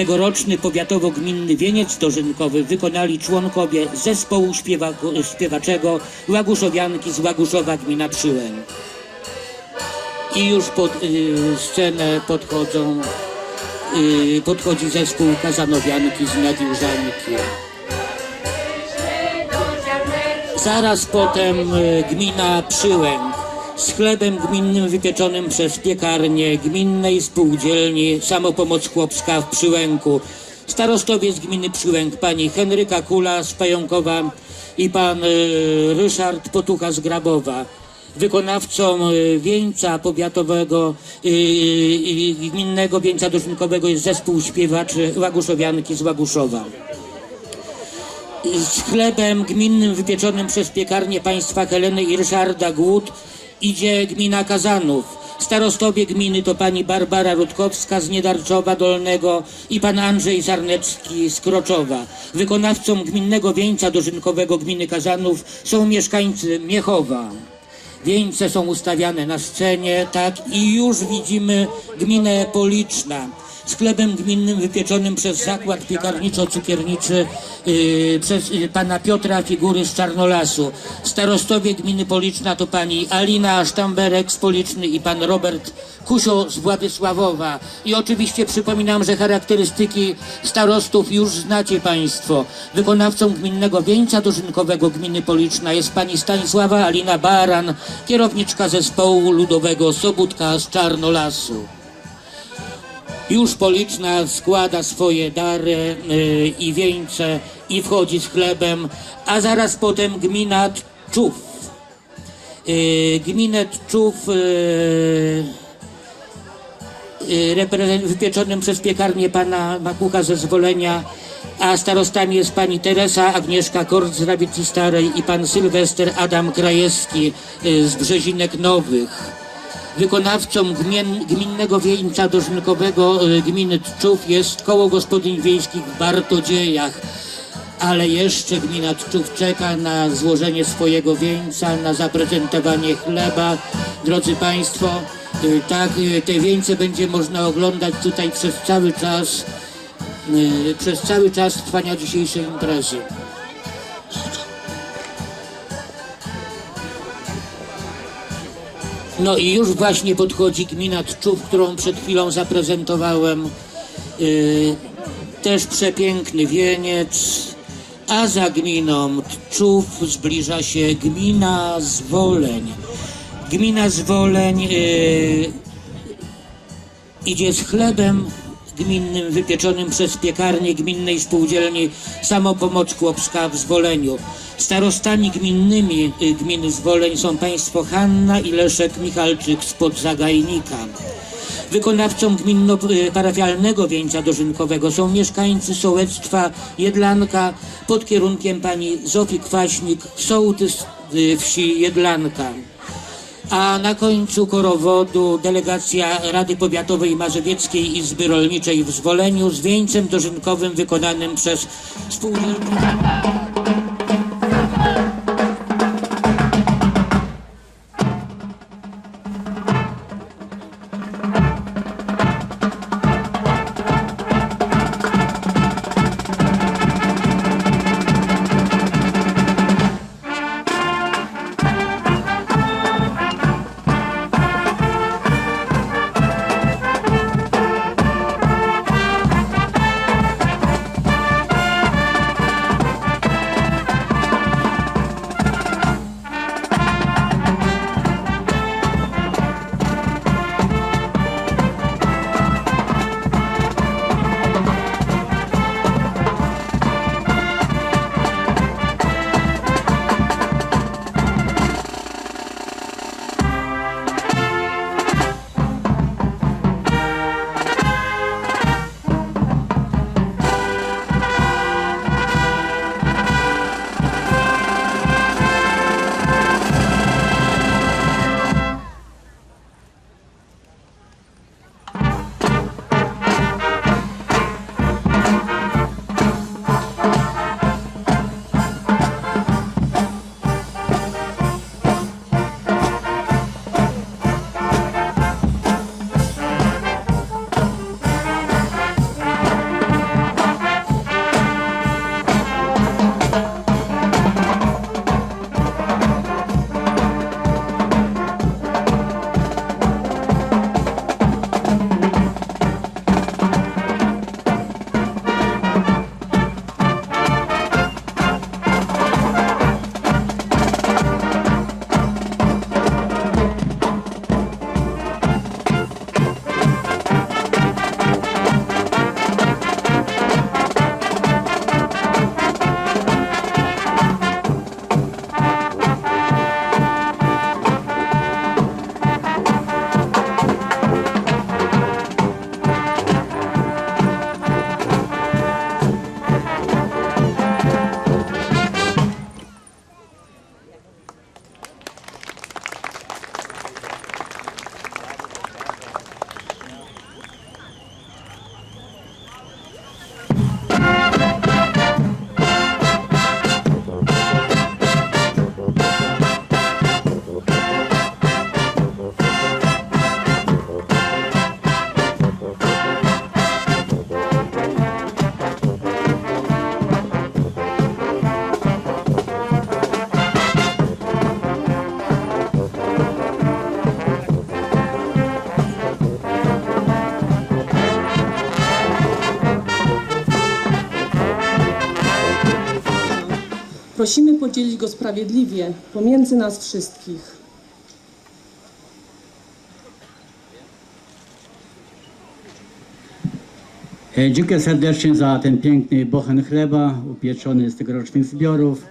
Tegoroczny powiatowo-gminny wieniec dożynkowy wykonali członkowie zespołu śpiewa, śpiewaczego Łaguszowianki z Łaguszowa gmina Przyłęk. I już pod y, scenę podchodzą, y, podchodzi zespół Kazanowianki z Nagiłżanki. Zaraz potem y, gmina Przyłęk z chlebem gminnym wypieczonym przez piekarnię gminnej spółdzielni Samopomoc Chłopska w Przyłęku. Starostowie z gminy Przyłęk, pani Henryka Kula z Pająkowa i pan y, Ryszard Potucha z Grabowa. Wykonawcą y, wieńca powiatowego y, y, gminnego wieńca dożynkowego jest zespół śpiewaczy Łaguszowianki z Łaguszowa z chlebem gminnym wypieczonym przez piekarnię państwa Heleny i Ryszarda Głód idzie gmina Kazanów. Starostowie gminy to pani Barbara Rutkowska z Niedarczowa Dolnego i pan Andrzej Sarnecki z Kroczowa. Wykonawcą gminnego wieńca dożynkowego gminy Kazanów są mieszkańcy Miechowa. Wieńce są ustawiane na scenie, tak, i już widzimy gminę Policzna chlebem gminnym wypieczonym przez zakład piekarniczo-cukierniczy yy, przez yy, pana Piotra Figury z Czarnolasu. Starostowie gminy Policzna to pani Alina Sztamberek z Policzny i pan Robert Kusio z Władysławowa. I oczywiście przypominam, że charakterystyki starostów już znacie państwo. Wykonawcą gminnego wieńca dożynkowego gminy Policzna jest pani Stanisława Alina Baran, kierowniczka zespołu ludowego Sobótka z Czarnolasu. Już Policzna składa swoje dary y, i wieńce i wchodzi z chlebem, a zaraz potem gmina Tczów. Y, gminę Tczów y, y, reprezen- wypieczonym przez piekarnię pana Makucha zezwolenia, a starostami jest pani Teresa Agnieszka Kort z Rawicy Starej i pan Sylwester Adam Krajewski y, z Brzezinek Nowych. Wykonawcą gmin, gminnego wieńca dożynkowego y, gminy Tczów jest koło gospodyń wiejskich w Bartodziejach. Ale jeszcze gmina Tczów czeka na złożenie swojego wieńca, na zaprezentowanie chleba. Drodzy Państwo, y, tak, y, te wieńce będzie można oglądać tutaj przez cały czas, przez cały czas trwania dzisiejszej imprezy. No i już właśnie podchodzi gmina Tczów, którą przed chwilą zaprezentowałem. Yy, też przepiękny wieniec. A za gminą Tczów zbliża się gmina Zwoleń. Gmina Zwoleń yy, idzie z chlebem gminnym wypieczonym przez piekarnię gminnej spółdzielni Samopomoc Chłopska w Zwoleniu. Starostami gminnymi y, gminy Zwoleń są państwo Hanna i Leszek Michalczyk spod Zagajnika. Wykonawcą gminno-parafialnego wieńca dożynkowego są mieszkańcy sołectwa Jedlanka pod kierunkiem pani Zofii Kwaśnik, sołtys y, wsi Jedlanka. A na końcu korowodu delegacja Rady Powiatowej Mazowieckiej Izby Rolniczej w Zwoleniu z wieńcem dożynkowym wykonanym przez spółdzielnię. Podzielić go sprawiedliwie pomiędzy nas wszystkich. E, Dziękuję serdecznie za ten piękny bochen chleba upieczony z tegorocznych zbiorów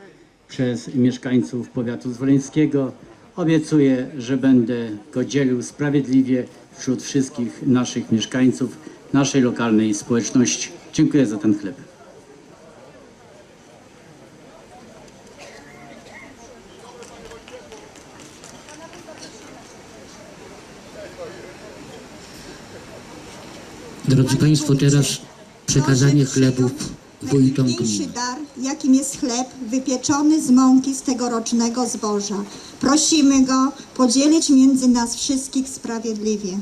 przez mieszkańców powiatu zwoleńskiego. Obiecuję, że będę go dzielił sprawiedliwie wśród wszystkich naszych mieszkańców, naszej lokalnej społeczności. Dziękuję za ten chleb. Drodzy Państwo, teraz przekazanie chlebów wójtom Najpiękniejszy gmin. dar, jakim jest chleb wypieczony z mąki z tegorocznego zboża. Prosimy go podzielić między nas wszystkich sprawiedliwie.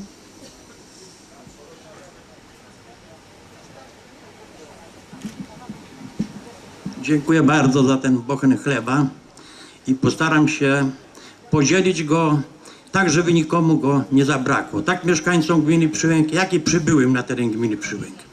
Dziękuję bardzo za ten bochen chleba i postaram się podzielić go tak, żeby nikomu go nie zabrakło. Tak mieszkańcom gminy Przyłęk, jak i przybyłym na teren gminy Przyłęk.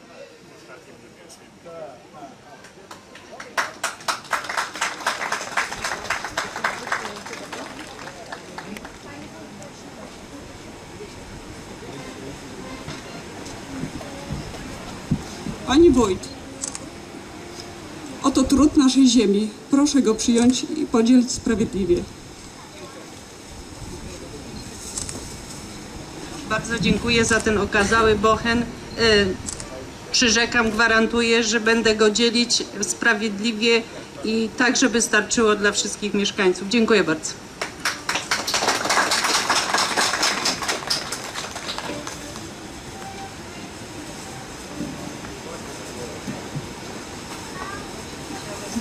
Pani wójt, oto trud naszej ziemi. Proszę go przyjąć i podzielić sprawiedliwie. Bardzo dziękuję za ten okazały bochen. Y, Przyrzekam, gwarantuję, że będę go dzielić sprawiedliwie i tak, żeby starczyło dla wszystkich mieszkańców. Dziękuję bardzo.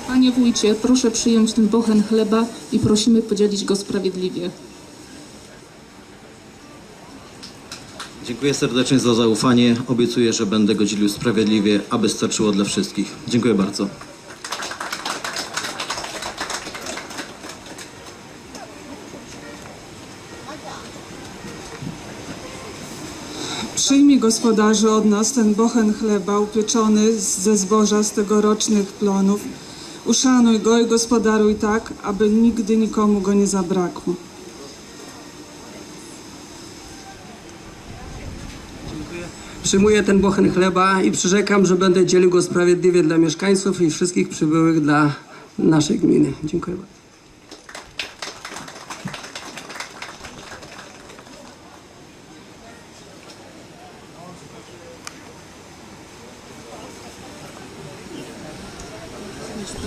Panie wójcie, proszę przyjąć ten bochen chleba i prosimy podzielić go sprawiedliwie. Dziękuję serdecznie za zaufanie. Obiecuję, że będę go dzielił sprawiedliwie, aby starczyło dla wszystkich. Dziękuję bardzo. Przyjmij gospodarzu od nas ten bochen chleba upieczony ze zboża z tegorocznych plonów. Uszanuj go i gospodaruj tak, aby nigdy nikomu go nie zabrakło. Przyjmuję ten bochen chleba i przyrzekam, że będę dzielił go sprawiedliwie dla mieszkańców i wszystkich przybyłych dla naszej gminy. Dziękuję bardzo.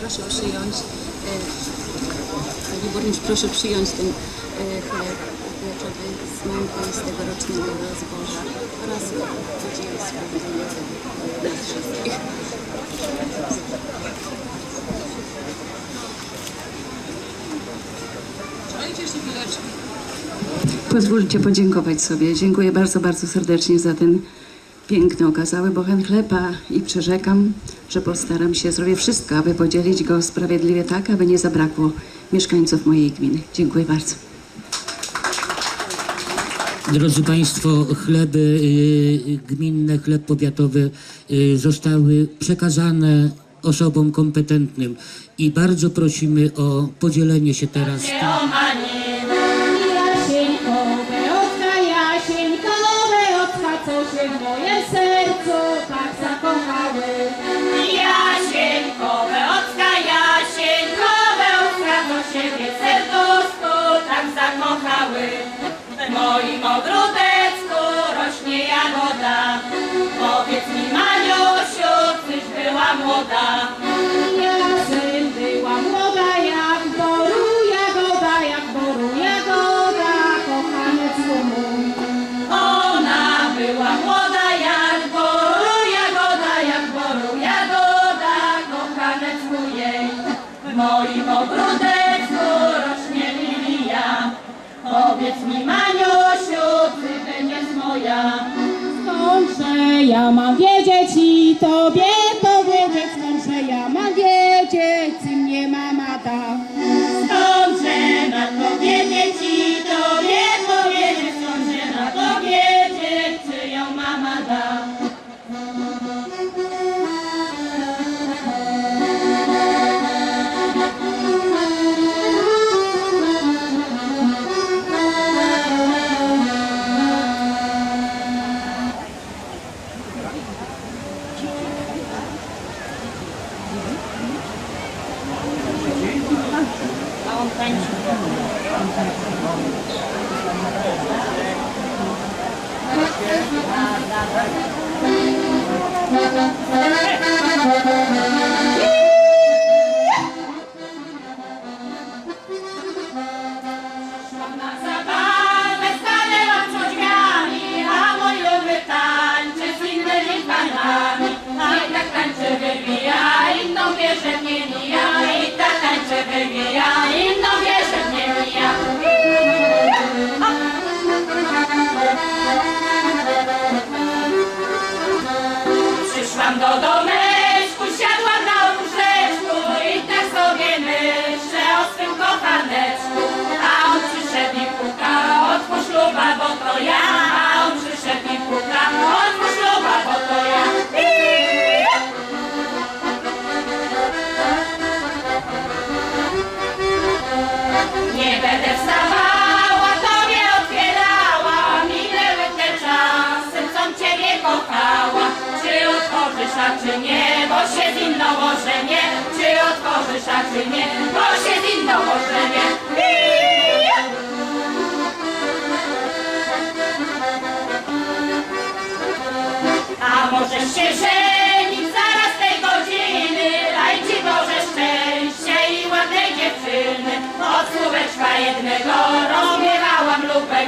Proszę przyjąć, e, Panie Burmistrz, proszę przyjąć ten e, chleb z mąką z tegorocznego zboża nas. Pozwólcie podziękować sobie. Dziękuję bardzo, bardzo serdecznie za ten piękny, okazały bochen chleba i przyrzekam, że postaram się, zrobię wszystko, aby podzielić go sprawiedliwie tak, aby nie zabrakło mieszkańców mojej gminy. Dziękuję bardzo. Drodzy Państwo, chleby y, gminne, chleb powiatowy y, zostały przekazane osobom kompetentnym i bardzo prosimy o podzielenie się teraz tym. Moim ogródeczku tobie ja, a on przyszedł i pukał, no otwórz loba, bo to ja. Nie będę wstawała, tobie otwierała, minęły te czasy, com ciebie kochała. Czy otworzysz, a czy nie, bo się z inną nie, czy otworzysz, a czy nie, bo się z inną nie. Możesz się żenić zaraz tej godziny, daj Ci Boże szczęście i ładnej dziewczyny. Od słóweczka jednego rozmiewałam lubę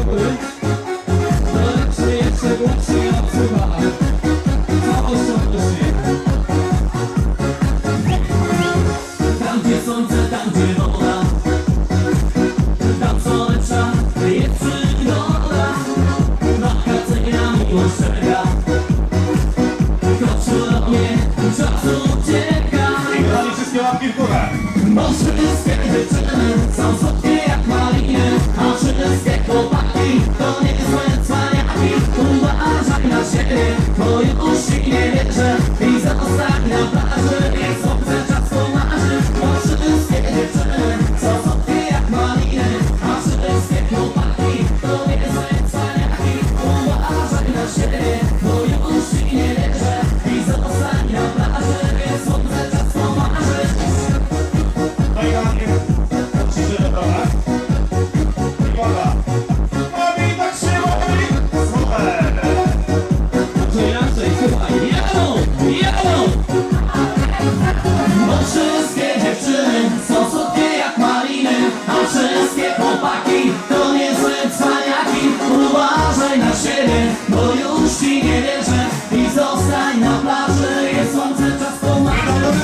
chłopaki To niezłe cwaniaki. Uważaj na siebie Bo już ci nie wierzę. I zostań na plaży Jest słońce, czas pomagać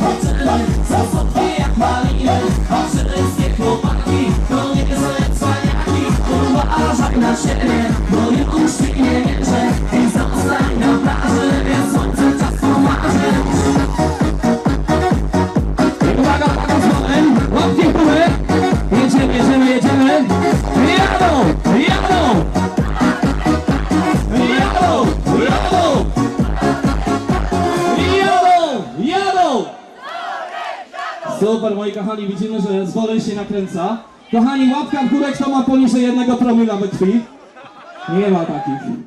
Poczynaj, zasobnie jak malinę A wszystkie chłopaki To niezłe cwaniaki. Uważaj na siebie bo Kochani, widzimy, że zwoleń się nakręca. Kochani, łapka w górę, kto ma poniżej jednego promila we krwi. Nie ma takich.